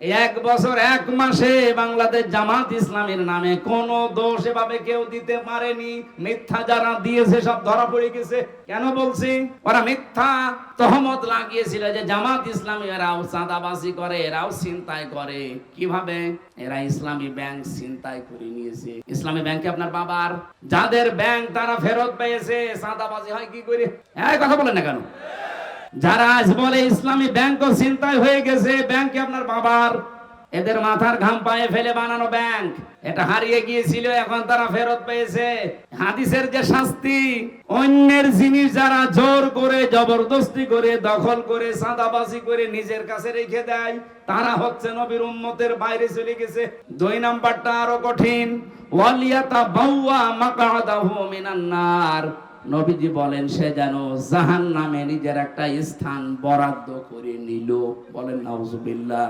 এক বছর, এক মাসে বাংলাদেশ জামাত ইসলামের নামে কোন দোষ এভাবে কেউ দিতে পারেনি। মিথ্যা যারা দিয়েছে, সব ধরা পড়ে গেছে। কেন বলছি? ওরা মিথ্যা তহমত লাগিয়েছিল যে জামাত ইসলামী এরাও চাঁদাবাজি করে, এরাও চিন্তাই করে। কীভাবে? এরা ইসলামী ব্যাংক চিন্তাই করে নিয়েছে। ইসলামী ব্যাংকে আপনার বাবার? যাদের ব্যাংক তারা ফেরত পেয়েছে, চাঁদাবাজি হয় কি করে? হ্যাঁ কথা বলেন না কেন? যারা আজ বলে ইসলামী ব্যাংক চিন্তায় হয়ে গেছে, ব্যাংকে আপনার বাবার? এদের মাথার ঘাম পায়ে ফেলে বানানো ব্যাংক। এটা হারিয়ে গিয়েছিল, এখন তারা ফেরত পেয়েছে। হাদিসের যে শাস্তি, অন্যের জিনিস যারা জোর করে, জবরদস্তি করে, দখল করে, সাদাবাজি করে নিজের কাছে রেখে দেয়, তারা হচ্ছে নবীর উম্মতের বাইরে চলে গেছে। দুই নাম্বারটা আরও কঠিন। ওয়ালিয়াতা বাউয়া মাকাদাহু মিনান নার নবীজি বলেন সে যেন জাহান নামে নিজের একটা স্থান বরাদ্দ করে নিল। বলেন নাউজুবিল্লাহ।